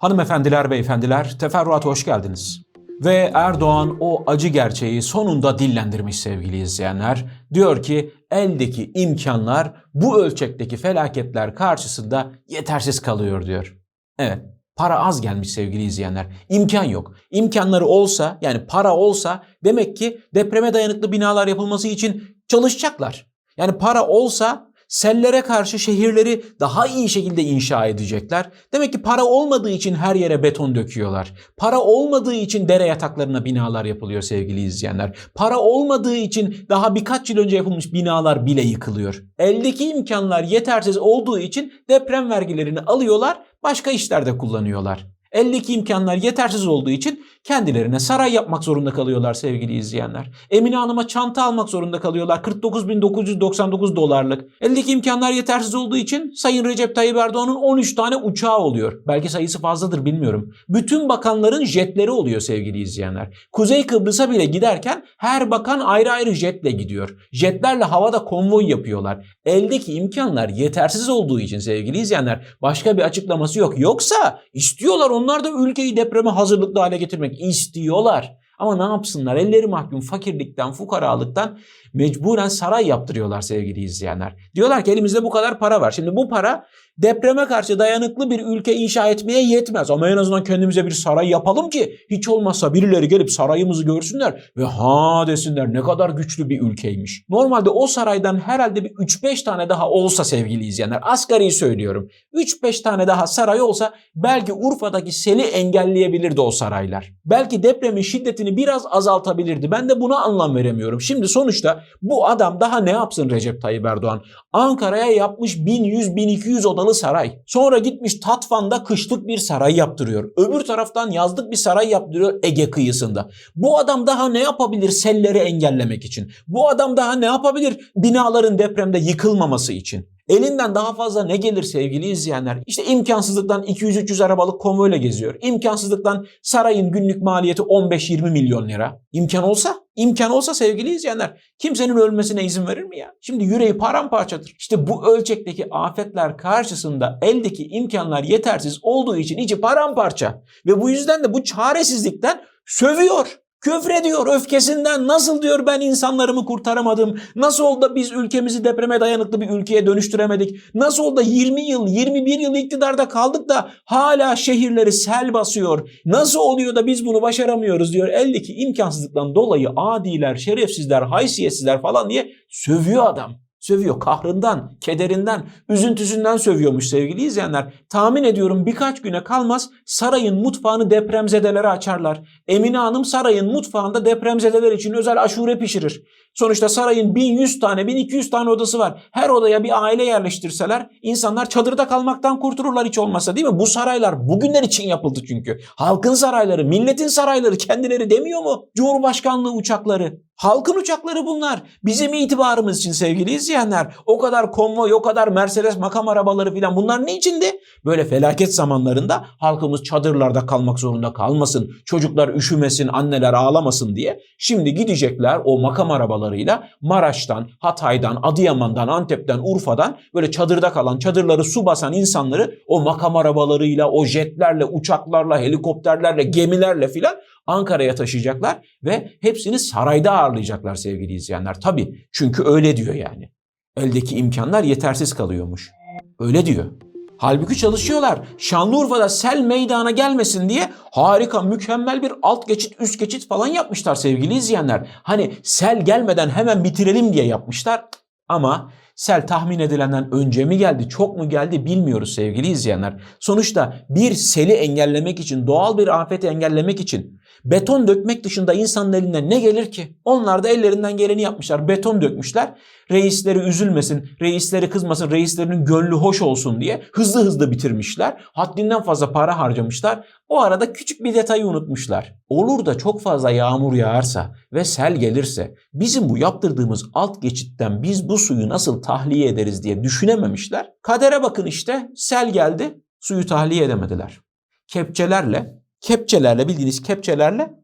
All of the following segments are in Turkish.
Hanımefendiler, beyefendiler, teferruata hoş geldiniz. Ve Erdoğan o acı gerçeği sonunda dillendirmiş sevgili izleyenler. Diyor ki eldeki imkanlar bu ölçekteki felaketler karşısında yetersiz kalıyor diyor. Evet, para az gelmiş sevgili izleyenler. İmkan yok. İmkanları olsa yani para olsa demek ki depreme dayanıklı binalar yapılması için çalışacaklar. Yani para olsa sellere karşı şehirleri daha iyi şekilde inşa edecekler. Demek ki para olmadığı için her yere beton döküyorlar. Para olmadığı için dere yataklarına binalar yapılıyor sevgili izleyenler. Para olmadığı için daha birkaç yıl önce yapılmış binalar bile yıkılıyor. Eldeki imkanlar yetersiz olduğu için deprem vergilerini alıyorlar, başka işlerde kullanıyorlar. Eldeki imkanlar yetersiz olduğu için kendilerine saray yapmak zorunda kalıyorlar sevgili izleyenler. Emine Hanım'a çanta almak zorunda kalıyorlar 49.999 dolarlık. Eldeki imkanlar yetersiz olduğu için Sayın Recep Tayyip Erdoğan'ın 13 tane uçağı oluyor. Belki sayısı fazladır bilmiyorum. Bütün bakanların jetleri oluyor sevgili izleyenler. Kuzey Kıbrıs'a bile giderken her bakan ayrı ayrı jetle gidiyor. Jetlerle havada konvoy yapıyorlar. Eldeki imkanlar yetersiz olduğu için sevgili izleyenler başka bir açıklaması yok. Yoksa istiyorlar onlar da ülkeyi depreme hazırlıklı hale getirmek istiyorlar. Ama ne yapsınlar? Elleri mahkum fakirlikten, fukaralıktan mecburen saray yaptırıyorlar sevgili izleyenler. Diyorlar ki elimizde bu kadar para var. Şimdi bu para depreme karşı dayanıklı bir ülke inşa etmeye yetmez. Ama en azından kendimize bir saray yapalım ki hiç olmazsa birileri gelip sarayımızı görsünler ve ha desinler ne kadar güçlü bir ülkeymiş. Normalde o saraydan herhalde bir 3-5 tane daha olsa sevgili izleyenler asgari söylüyorum. 3-5 tane daha saray olsa belki Urfa'daki seli engelleyebilirdi o saraylar. Belki depremin şiddetini biraz azaltabilirdi. Ben de buna anlam veremiyorum. Şimdi sonuçta bu adam daha ne yapsın Recep Tayyip Erdoğan? Ankara'ya yapmış 1100-1200 odalı saray. Sonra gitmiş Tatvan'da kışlık bir saray yaptırıyor. Öbür taraftan yazlık bir saray yaptırıyor Ege kıyısında. Bu adam daha ne yapabilir selleri engellemek için? Bu adam daha ne yapabilir binaların depremde yıkılmaması için? Elinden daha fazla ne gelir sevgili izleyenler? İşte imkansızlıktan 200-300 arabalık konvoyla geziyor. İmkansızlıktan sarayın günlük maliyeti 15-20 milyon lira. İmkan olsa, imkan olsa sevgili izleyenler kimsenin ölmesine izin verir mi ya? Şimdi yüreği paramparçadır. İşte bu ölçekteki afetler karşısında eldeki imkanlar yetersiz olduğu için içi paramparça. Ve bu yüzden de bu çaresizlikten sövüyor. Küfrediyor öfkesinden nasıl diyor ben insanlarımı kurtaramadım. Nasıl oldu da biz ülkemizi depreme dayanıklı bir ülkeye dönüştüremedik. Nasıl oldu da 20 yıl 21 yıl iktidarda kaldık da hala şehirleri sel basıyor. Nasıl oluyor da biz bunu başaramıyoruz diyor. Eldeki imkansızlıktan dolayı adiler, şerefsizler, haysiyetsizler falan diye sövüyor adam. Sövüyor kahrından, kederinden, üzüntüsünden sövüyormuş sevgili izleyenler. Tahmin ediyorum birkaç güne kalmaz sarayın mutfağını depremzedelere açarlar. Emine Hanım sarayın mutfağında depremzedeler için özel aşure pişirir. Sonuçta sarayın 1100 tane 1200 tane odası var. Her odaya bir aile yerleştirseler insanlar çadırda kalmaktan kurtulurlar hiç olmasa değil mi? Bu saraylar bugünler için yapıldı çünkü. Halkın sarayları, milletin sarayları kendileri demiyor mu? Cumhurbaşkanlığı uçakları. Halkın uçakları bunlar. Bizim itibarımız için sevgili izleyenler. O kadar konvoy, o kadar Mercedes makam arabaları filan bunlar ne içindi? Böyle felaket zamanlarında halkımız çadırlarda kalmak zorunda kalmasın. Çocuklar üşümesin, anneler ağlamasın diye. Şimdi gidecekler o makam arabalarıyla Maraş'tan, Hatay'dan, Adıyaman'dan, Antep'ten, Urfa'dan böyle çadırda kalan, çadırları su basan insanları o makam arabalarıyla, o jetlerle, uçaklarla, helikopterlerle, gemilerle filan Ankara'ya taşıyacaklar ve hepsini sarayda ağırlayacaklar sevgili izleyenler. Tabii çünkü öyle diyor yani. Eldeki imkanlar yetersiz kalıyormuş. Öyle diyor. Halbuki çalışıyorlar. Şanlıurfa'da sel meydana gelmesin diye harika, mükemmel bir alt geçit, üst geçit falan yapmışlar sevgili izleyenler. Hani sel gelmeden hemen bitirelim diye yapmışlar. Ama sel tahmin edilenden önce mi geldi, çok mu geldi bilmiyoruz sevgili izleyenler. Sonuçta bir seli engellemek için, doğal bir afeti engellemek için beton dökmek dışında insanın elinden ne gelir ki? Onlar da ellerinden geleni yapmışlar. Beton dökmüşler. Reisleri üzülmesin, reisleri kızmasın, reislerinin gönlü hoş olsun diye hızlı hızlı bitirmişler. Haddinden fazla para harcamışlar. O arada küçük bir detayı unutmuşlar. Olur da çok fazla yağmur yağarsa ve sel gelirse bizim bu yaptırdığımız alt geçitten biz bu suyu nasıl tahliye ederiz diye düşünememişler. Kadere bakın işte sel geldi suyu tahliye edemediler. Kepçelerle, kepçelerle bildiğiniz kepçelerle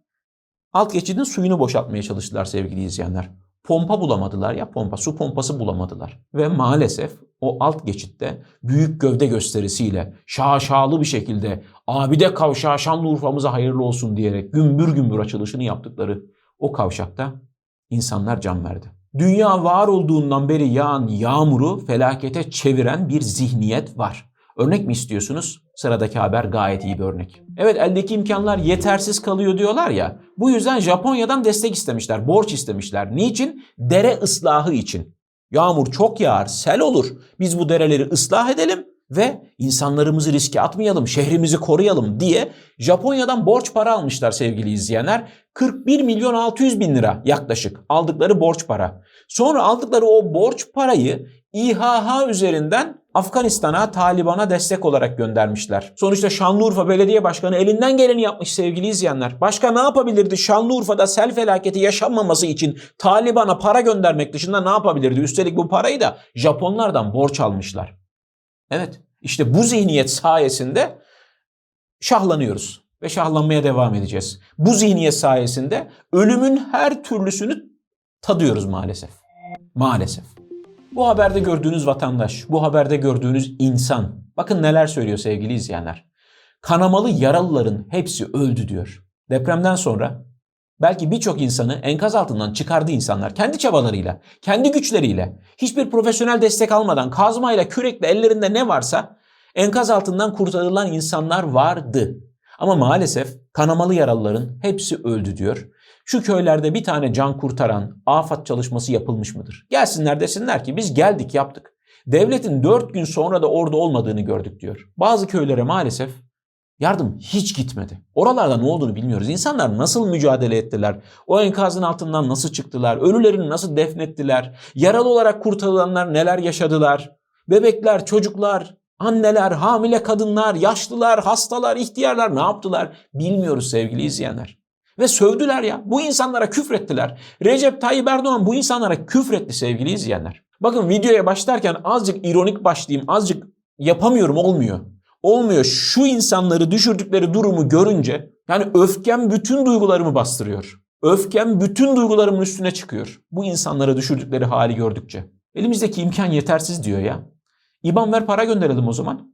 alt geçidin suyunu boşaltmaya çalıştılar sevgili izleyenler. Pompa bulamadılar ya pompa, su pompası bulamadılar. Ve maalesef o alt geçitte büyük gövde gösterisiyle şaşalı bir şekilde abide kavşağı Şanlıurfa'mıza hayırlı olsun diyerek gümbür gümbür açılışını yaptıkları o kavşakta insanlar can verdi. Dünya var olduğundan beri yağan yağmuru felakete çeviren bir zihniyet var. Örnek mi istiyorsunuz? Sıradaki haber gayet iyi bir örnek. Evet eldeki imkanlar yetersiz kalıyor diyorlar ya. Bu yüzden Japonya'dan destek istemişler, borç istemişler. Niçin? Dere ıslahı için. Yağmur çok yağar, sel olur. Biz bu dereleri ıslah edelim ve insanlarımızı riske atmayalım, şehrimizi koruyalım diye Japonya'dan borç para almışlar sevgili izleyenler. 41 milyon 600 bin lira yaklaşık aldıkları borç para. Sonra aldıkları o borç parayı İHH üzerinden Afganistan'a, Taliban'a destek olarak göndermişler. Sonuçta Şanlıurfa Belediye Başkanı elinden geleni yapmış sevgili izleyenler. Başka ne yapabilirdi? Şanlıurfa'da sel felaketi yaşanmaması için Taliban'a para göndermek dışında ne yapabilirdi? Üstelik bu parayı da Japonlardan borç almışlar. Evet, işte bu zihniyet sayesinde şahlanıyoruz ve şahlanmaya devam edeceğiz. Bu zihniyet sayesinde ölümün her türlüsünü tadıyoruz maalesef. Maalesef. Bu haberde gördüğünüz vatandaş, bu haberde gördüğünüz insan, bakın neler söylüyor sevgili izleyenler. Kanamalı yaralıların hepsi öldü diyor. Depremden sonra belki birçok insanı enkaz altından çıkardı insanlar kendi çabalarıyla, kendi güçleriyle, hiçbir profesyonel destek almadan kazmayla, kürekle ellerinde ne varsa enkaz altından kurtarılan insanlar vardı. Ama maalesef kanamalı yaralıların hepsi öldü diyor. Şu köylerde bir tane can kurtaran afat çalışması yapılmış mıdır? Gelsinler desinler ki biz geldik yaptık. Devletin dört gün sonra da orada olmadığını gördük diyor. Bazı köylere maalesef yardım hiç gitmedi. Oralarda ne olduğunu bilmiyoruz. İnsanlar nasıl mücadele ettiler? O enkazın altından nasıl çıktılar? Ölülerini nasıl defnettiler? Yaralı olarak kurtarılanlar neler yaşadılar? Bebekler, çocuklar, anneler, hamile kadınlar, yaşlılar, hastalar, ihtiyarlar ne yaptılar? Bilmiyoruz sevgili izleyenler. Ve sövdüler ya. Bu insanlara küfrettiler. Recep Tayyip Erdoğan bu insanlara küfretti sevgili izleyenler. Bakın videoya başlarken azıcık ironik başlayayım. Azıcık yapamıyorum olmuyor. Olmuyor. Şu insanları düşürdükleri durumu görünce yani öfkem bütün duygularımı bastırıyor. Öfkem bütün duygularımın üstüne çıkıyor. Bu insanlara düşürdükleri hali gördükçe. Elimizdeki imkan yetersiz diyor ya. İban ver para gönderelim o zaman.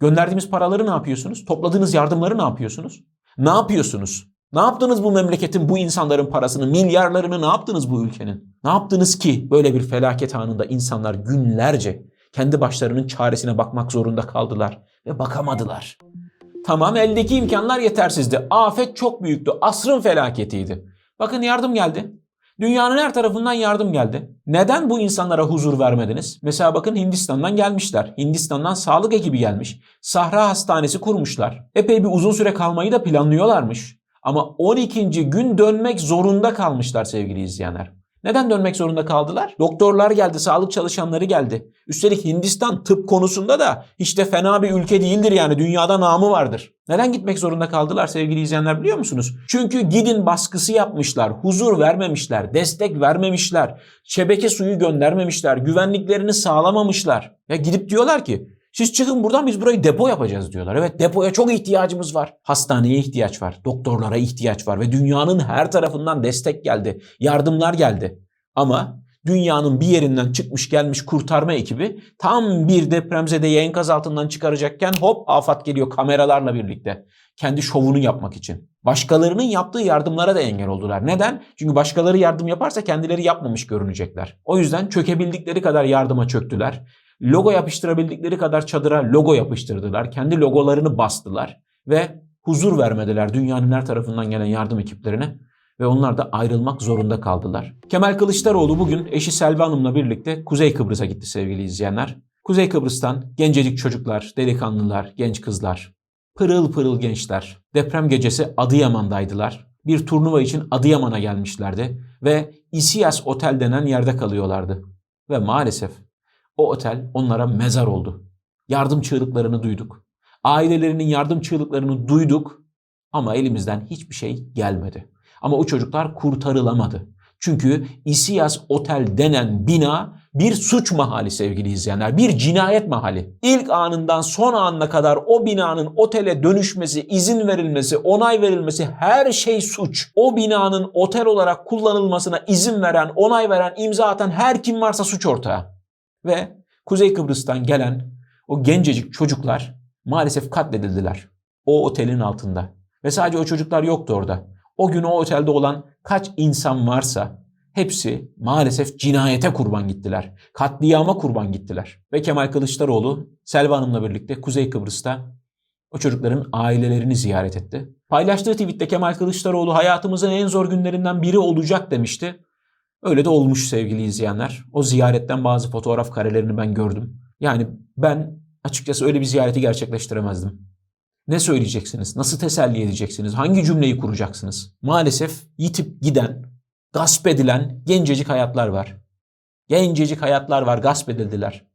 Gönderdiğimiz paraları ne yapıyorsunuz? Topladığınız yardımları ne yapıyorsunuz? Ne yapıyorsunuz? Ne yaptınız bu memleketin, bu insanların parasını, milyarlarını ne yaptınız bu ülkenin? Ne yaptınız ki böyle bir felaket anında insanlar günlerce kendi başlarının çaresine bakmak zorunda kaldılar ve bakamadılar. Tamam eldeki imkanlar yetersizdi. Afet çok büyüktü. Asrın felaketiydi. Bakın yardım geldi. Dünyanın her tarafından yardım geldi. Neden bu insanlara huzur vermediniz? Mesela bakın Hindistan'dan gelmişler. Hindistan'dan sağlık ekibi gelmiş. Sahra hastanesi kurmuşlar. Epey bir uzun süre kalmayı da planlıyorlarmış. Ama 12. gün dönmek zorunda kalmışlar sevgili izleyenler. Neden dönmek zorunda kaldılar? Doktorlar geldi, sağlık çalışanları geldi. Üstelik Hindistan tıp konusunda da hiç de fena bir ülke değildir yani dünyada namı vardır. Neden gitmek zorunda kaldılar sevgili izleyenler biliyor musunuz? Çünkü gidin baskısı yapmışlar, huzur vermemişler, destek vermemişler, şebeke suyu göndermemişler, güvenliklerini sağlamamışlar. Ya gidip diyorlar ki siz çıkın buradan biz burayı depo yapacağız diyorlar. Evet depoya çok ihtiyacımız var. Hastaneye ihtiyaç var. Doktorlara ihtiyaç var. Ve dünyanın her tarafından destek geldi. Yardımlar geldi. Ama dünyanın bir yerinden çıkmış gelmiş kurtarma ekibi tam bir depremzedeyi enkaz altından çıkaracakken hop afat geliyor kameralarla birlikte. Kendi şovunu yapmak için. Başkalarının yaptığı yardımlara da engel oldular. Neden? Çünkü başkaları yardım yaparsa kendileri yapmamış görünecekler. O yüzden çökebildikleri kadar yardıma çöktüler. Logo yapıştırabildikleri kadar çadıra logo yapıştırdılar. Kendi logolarını bastılar ve huzur vermediler dünyanın her tarafından gelen yardım ekiplerine ve onlar da ayrılmak zorunda kaldılar. Kemal Kılıçdaroğlu bugün eşi Selvi Hanım'la birlikte Kuzey Kıbrıs'a gitti sevgili izleyenler. Kuzey Kıbrıs'tan gencecik çocuklar, delikanlılar, genç kızlar, pırıl pırıl gençler deprem gecesi Adıyaman'daydılar. Bir turnuva için Adıyaman'a gelmişlerdi ve Isias Otel denen yerde kalıyorlardı. Ve maalesef o otel onlara mezar oldu. Yardım çığlıklarını duyduk. Ailelerinin yardım çığlıklarını duyduk ama elimizden hiçbir şey gelmedi. Ama o çocuklar kurtarılamadı. Çünkü Isias Otel denen bina bir suç mahalli sevgili izleyenler. Bir cinayet mahalli. İlk anından son anına kadar o binanın otele dönüşmesi, izin verilmesi, onay verilmesi her şey suç. O binanın otel olarak kullanılmasına izin veren, onay veren, imza atan her kim varsa suç ortağı. Ve Kuzey Kıbrıs'tan gelen o gencecik çocuklar maalesef katledildiler. O otelin altında. Ve sadece o çocuklar yoktu orada. O gün o otelde olan kaç insan varsa hepsi maalesef cinayete kurban gittiler. Katliama kurban gittiler. Ve Kemal Kılıçdaroğlu Selva Hanım'la birlikte Kuzey Kıbrıs'ta o çocukların ailelerini ziyaret etti. Paylaştığı tweette Kemal Kılıçdaroğlu hayatımızın en zor günlerinden biri olacak demişti. Öyle de olmuş sevgili izleyenler. O ziyaretten bazı fotoğraf karelerini ben gördüm. Yani ben açıkçası öyle bir ziyareti gerçekleştiremezdim. Ne söyleyeceksiniz? Nasıl teselli edeceksiniz? Hangi cümleyi kuracaksınız? Maalesef yitip giden, gasp edilen gencecik hayatlar var. Gencecik hayatlar var, gasp edildiler.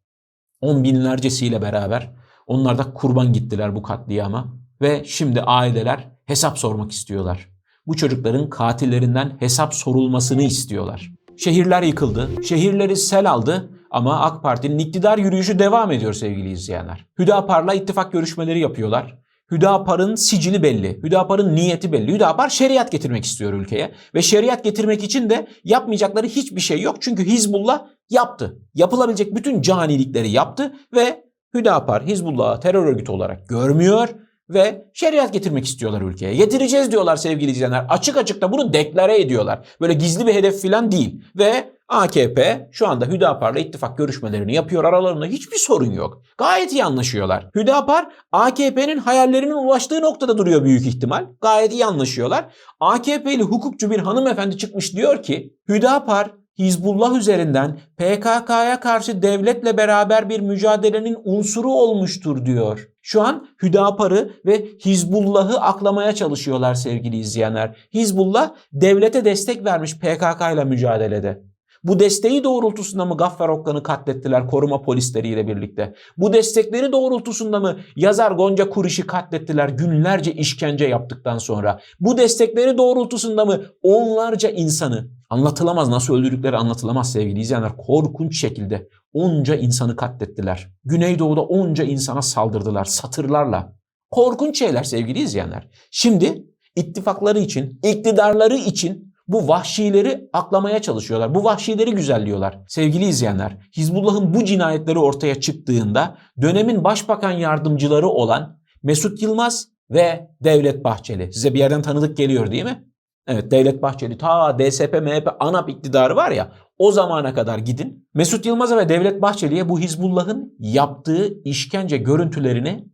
On binlercesiyle beraber onlar da kurban gittiler bu katliama. Ve şimdi aileler hesap sormak istiyorlar. Bu çocukların katillerinden hesap sorulmasını istiyorlar. Şehirler yıkıldı, şehirleri sel aldı ama AK Parti'nin iktidar yürüyüşü devam ediyor sevgili izleyenler. Hüdapar'la ittifak görüşmeleri yapıyorlar. Hüdapar'ın sicili belli. Hüdapar'ın niyeti belli. Hüdapar şeriat getirmek istiyor ülkeye. Ve şeriat getirmek için de yapmayacakları hiçbir şey yok. Çünkü Hizbullah yaptı. Yapılabilecek bütün canilikleri yaptı ve Hüdapar Hizbullah'ı terör örgütü olarak görmüyor ve şeriat getirmek istiyorlar ülkeye. Getireceğiz diyorlar sevgili izleyenler. Açık açık da bunu deklare ediyorlar. Böyle gizli bir hedef falan değil. Ve AKP şu anda Hüdapar'la ittifak görüşmelerini yapıyor. Aralarında hiçbir sorun yok. Gayet iyi anlaşıyorlar. Hüdapar AKP'nin hayallerinin ulaştığı noktada duruyor büyük ihtimal. Gayet iyi anlaşıyorlar. AKP'li hukukçu bir hanımefendi çıkmış diyor ki Hüdapar Hizbullah üzerinden PKK'ya karşı devletle beraber bir mücadelenin unsuru olmuştur diyor. Şu an Hüdapar'ı ve Hizbullah'ı aklamaya çalışıyorlar sevgili izleyenler. Hizbullah devlete destek vermiş PKK ile mücadelede. Bu desteği doğrultusunda mı Gaffar Okkan'ı katlettiler koruma polisleriyle birlikte? Bu destekleri doğrultusunda mı yazar Gonca Kuriş'i katlettiler günlerce işkence yaptıktan sonra? Bu destekleri doğrultusunda mı onlarca insanı anlatılamaz nasıl öldürdükleri anlatılamaz sevgili izleyenler korkunç şekilde onca insanı katlettiler. Güneydoğu'da onca insana saldırdılar satırlarla. Korkunç şeyler sevgili izleyenler. Şimdi ittifakları için, iktidarları için bu vahşileri aklamaya çalışıyorlar. Bu vahşileri güzelliyorlar. Sevgili izleyenler, Hizbullah'ın bu cinayetleri ortaya çıktığında dönemin başbakan yardımcıları olan Mesut Yılmaz ve Devlet Bahçeli. Size bir yerden tanıdık geliyor değil mi? Evet Devlet Bahçeli ta DSP, MHP, ANAP iktidarı var ya o zamana kadar gidin. Mesut Yılmaz'a ve Devlet Bahçeli'ye bu Hizbullah'ın yaptığı işkence görüntülerini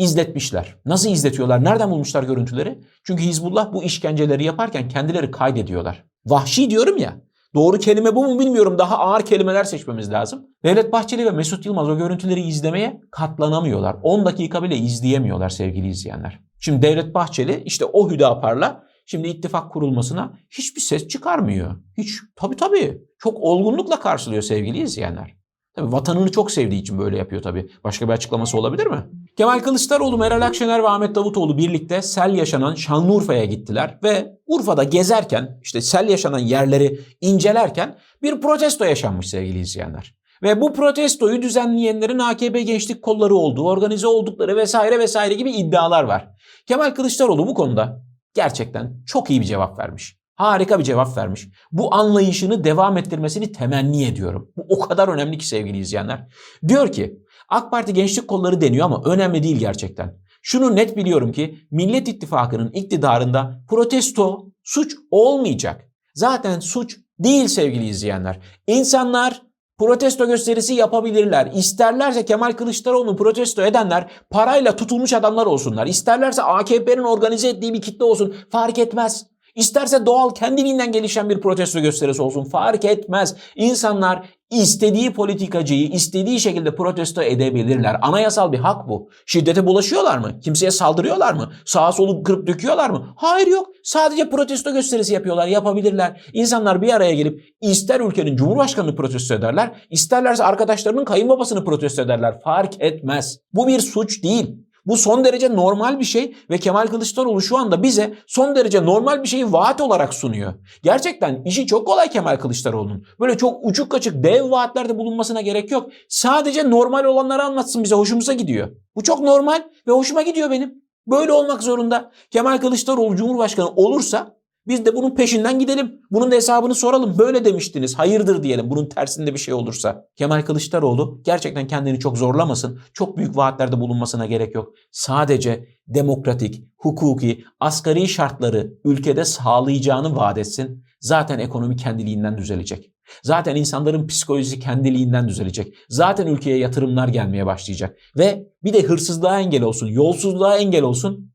izletmişler. Nasıl izletiyorlar? Nereden bulmuşlar görüntüleri? Çünkü Hizbullah bu işkenceleri yaparken kendileri kaydediyorlar. Vahşi diyorum ya. Doğru kelime bu mu bilmiyorum. Daha ağır kelimeler seçmemiz lazım. Devlet Bahçeli ve Mesut Yılmaz o görüntüleri izlemeye katlanamıyorlar. 10 dakika bile izleyemiyorlar sevgili izleyenler. Şimdi Devlet Bahçeli işte o Hüdapar'la şimdi ittifak kurulmasına hiçbir ses çıkarmıyor. Hiç tabii tabii çok olgunlukla karşılıyor sevgili izleyenler. Tabii vatanını çok sevdiği için böyle yapıyor tabii. Başka bir açıklaması olabilir mi? Kemal Kılıçdaroğlu, Meral Akşener ve Ahmet Davutoğlu birlikte sel yaşanan Şanlıurfa'ya gittiler ve Urfa'da gezerken işte sel yaşanan yerleri incelerken bir protesto yaşanmış sevgili izleyenler. Ve bu protestoyu düzenleyenlerin AKP gençlik kolları olduğu, organize oldukları vesaire vesaire gibi iddialar var. Kemal Kılıçdaroğlu bu konuda gerçekten çok iyi bir cevap vermiş. Harika bir cevap vermiş. Bu anlayışını devam ettirmesini temenni ediyorum. Bu o kadar önemli ki sevgili izleyenler. Diyor ki AK Parti gençlik kolları deniyor ama önemli değil gerçekten. Şunu net biliyorum ki Millet İttifakı'nın iktidarında protesto suç olmayacak. Zaten suç değil sevgili izleyenler. İnsanlar protesto gösterisi yapabilirler. İsterlerse Kemal Kılıçdaroğlu'nu protesto edenler parayla tutulmuş adamlar olsunlar. İsterlerse AKP'nin organize ettiği bir kitle olsun. Fark etmez. İsterse doğal kendiliğinden gelişen bir protesto gösterisi olsun fark etmez. İnsanlar istediği politikacıyı istediği şekilde protesto edebilirler. Anayasal bir hak bu. Şiddete bulaşıyorlar mı? Kimseye saldırıyorlar mı? Sağa solu kırıp döküyorlar mı? Hayır yok. Sadece protesto gösterisi yapıyorlar, yapabilirler. İnsanlar bir araya gelip ister ülkenin cumhurbaşkanını protesto ederler, isterlerse arkadaşlarının kayınbabasını protesto ederler. Fark etmez. Bu bir suç değil. Bu son derece normal bir şey ve Kemal Kılıçdaroğlu şu anda bize son derece normal bir şeyi vaat olarak sunuyor. Gerçekten işi çok kolay Kemal Kılıçdaroğlu'nun. Böyle çok uçuk kaçık dev vaatlerde bulunmasına gerek yok. Sadece normal olanları anlatsın bize hoşumuza gidiyor. Bu çok normal ve hoşuma gidiyor benim. Böyle olmak zorunda. Kemal Kılıçdaroğlu Cumhurbaşkanı olursa Biz de bunun peşinden gidelim. Bunun da hesabını soralım. Böyle demiştiniz. Hayırdır diyelim. Bunun tersinde bir şey olursa. Kemal Kılıçdaroğlu gerçekten kendini çok zorlamasın. Çok büyük vaatlerde bulunmasına gerek yok. Sadece demokratik, hukuki, asgari şartları ülkede sağlayacağını vaat etsin. Zaten ekonomi kendiliğinden düzelecek. Zaten insanların psikolojisi kendiliğinden düzelecek. Zaten ülkeye yatırımlar gelmeye başlayacak. Ve bir de hırsızlığa engel olsun, yolsuzluğa engel olsun.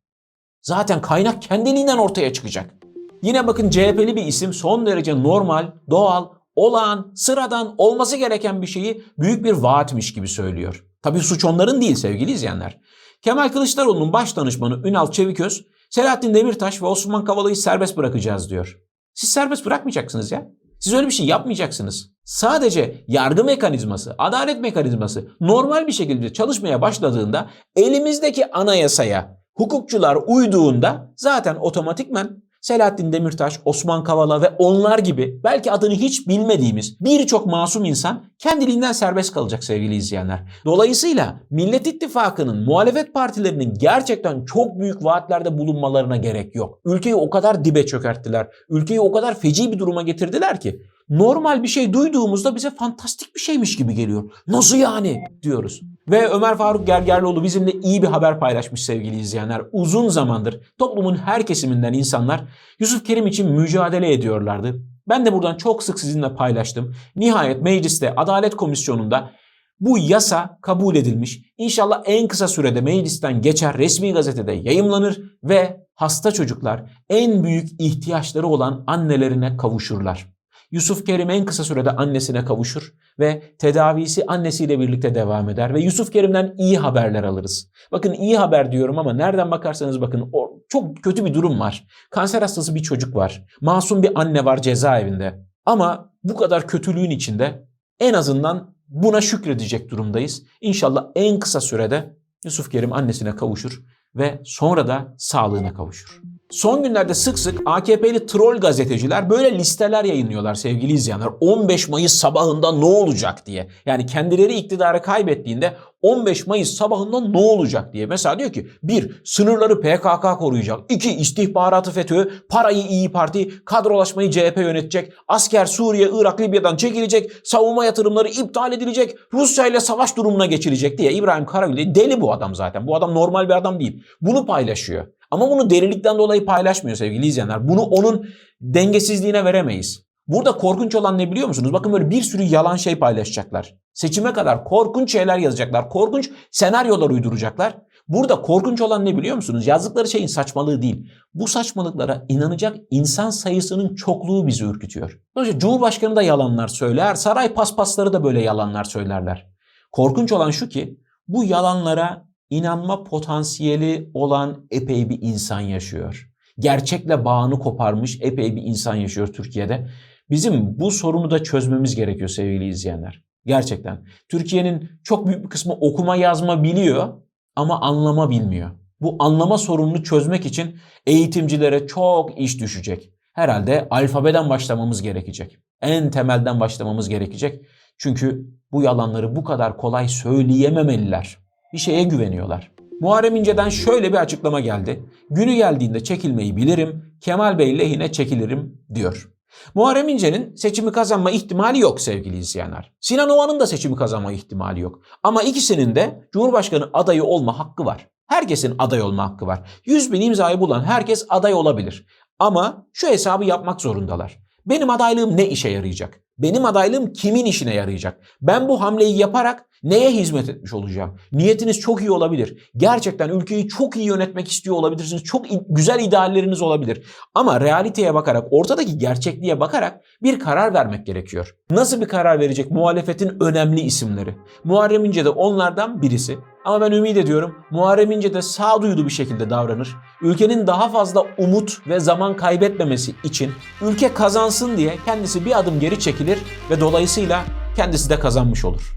Zaten kaynak kendiliğinden ortaya çıkacak. Yine bakın CHP'li bir isim son derece normal, doğal, olağan, sıradan olması gereken bir şeyi büyük bir vaatmiş gibi söylüyor. Tabii suç onların değil sevgili izleyenler. Kemal Kılıçdaroğlu'nun baş danışmanı Ünal Çeviköz, Selahattin Demirtaş ve Osman Kavala'yı serbest bırakacağız diyor. Siz serbest bırakmayacaksınız ya. Siz öyle bir şey yapmayacaksınız. Sadece yargı mekanizması, adalet mekanizması normal bir şekilde çalışmaya başladığında elimizdeki anayasaya hukukçular uyduğunda zaten otomatikmen Selahattin Demirtaş, Osman Kavala ve onlar gibi belki adını hiç bilmediğimiz birçok masum insan kendiliğinden serbest kalacak sevgili izleyenler. Dolayısıyla Millet İttifakı'nın, muhalefet partilerinin gerçekten çok büyük vaatlerde bulunmalarına gerek yok. Ülkeyi o kadar dibe çökerttiler, ülkeyi o kadar feci bir duruma getirdiler ki normal bir şey duyduğumuzda bize fantastik bir şeymiş gibi geliyor. Nasıl yani diyoruz. Ve Ömer Faruk Gergerlioğlu bizimle iyi bir haber paylaşmış sevgili izleyenler. Uzun zamandır toplumun her kesiminden insanlar Yusuf Kerim için mücadele ediyorlardı. Ben de buradan çok sık sizinle paylaştım. Nihayet mecliste Adalet Komisyonu'nda bu yasa kabul edilmiş. İnşallah en kısa sürede meclisten geçer, resmi gazetede yayımlanır ve hasta çocuklar en büyük ihtiyaçları olan annelerine kavuşurlar. Yusuf Kerim en kısa sürede annesine kavuşur ve tedavisi annesiyle birlikte devam eder ve Yusuf Kerim'den iyi haberler alırız. Bakın iyi haber diyorum ama nereden bakarsanız bakın çok kötü bir durum var. Kanser hastası bir çocuk var. Masum bir anne var cezaevinde. Ama bu kadar kötülüğün içinde en azından buna şükredecek durumdayız. İnşallah en kısa sürede Yusuf Kerim annesine kavuşur ve sonra da sağlığına kavuşur. Son günlerde sık sık AKP'li troll gazeteciler böyle listeler yayınlıyorlar sevgili izleyenler. 15 Mayıs sabahında ne olacak diye. Yani kendileri iktidarı kaybettiğinde 15 Mayıs sabahında ne olacak diye. Mesela diyor ki 1. Sınırları PKK koruyacak. 2. istihbaratı FETÖ, parayı İyi Parti, kadrolaşmayı CHP yönetecek. Asker Suriye, Irak, Libya'dan çekilecek. Savunma yatırımları iptal edilecek. Rusya ile savaş durumuna geçilecek diye. İbrahim Karagül deli bu adam zaten. Bu adam normal bir adam değil. Bunu paylaşıyor. Ama bunu delilikten dolayı paylaşmıyor sevgili izleyenler. Bunu onun dengesizliğine veremeyiz. Burada korkunç olan ne biliyor musunuz? Bakın böyle bir sürü yalan şey paylaşacaklar. Seçime kadar korkunç şeyler yazacaklar. Korkunç senaryolar uyduracaklar. Burada korkunç olan ne biliyor musunuz? Yazdıkları şeyin saçmalığı değil. Bu saçmalıklara inanacak insan sayısının çokluğu bizi ürkütüyor. Dolayısıyla Cumhurbaşkanı da yalanlar söyler, saray paspasları da böyle yalanlar söylerler. Korkunç olan şu ki bu yalanlara inanma potansiyeli olan epey bir insan yaşıyor. Gerçekle bağını koparmış epey bir insan yaşıyor Türkiye'de. Bizim bu sorunu da çözmemiz gerekiyor sevgili izleyenler. Gerçekten. Türkiye'nin çok büyük bir kısmı okuma yazma biliyor ama anlama bilmiyor. Bu anlama sorununu çözmek için eğitimcilere çok iş düşecek. Herhalde alfabeden başlamamız gerekecek. En temelden başlamamız gerekecek. Çünkü bu yalanları bu kadar kolay söyleyememeliler bir şeye güveniyorlar. Muharrem İnce'den şöyle bir açıklama geldi. Günü geldiğinde çekilmeyi bilirim, Kemal Bey lehine çekilirim diyor. Muharrem İnce'nin seçimi kazanma ihtimali yok sevgili izleyenler. Sinan Oğan'ın da seçimi kazanma ihtimali yok. Ama ikisinin de Cumhurbaşkanı adayı olma hakkı var. Herkesin aday olma hakkı var. 100 bin imzayı bulan herkes aday olabilir. Ama şu hesabı yapmak zorundalar. Benim adaylığım ne işe yarayacak? Benim adaylığım kimin işine yarayacak? Ben bu hamleyi yaparak neye hizmet etmiş olacağım? Niyetiniz çok iyi olabilir. Gerçekten ülkeyi çok iyi yönetmek istiyor olabilirsiniz. Çok güzel idealleriniz olabilir. Ama realiteye bakarak, ortadaki gerçekliğe bakarak bir karar vermek gerekiyor. Nasıl bir karar verecek muhalefetin önemli isimleri? Muharrem İnce de onlardan birisi. Ama ben ümit ediyorum Muharrem İnce de sağduyulu bir şekilde davranır. Ülkenin daha fazla umut ve zaman kaybetmemesi için ülke kazansın diye kendisi bir adım geri çekilir ve dolayısıyla kendisi de kazanmış olur.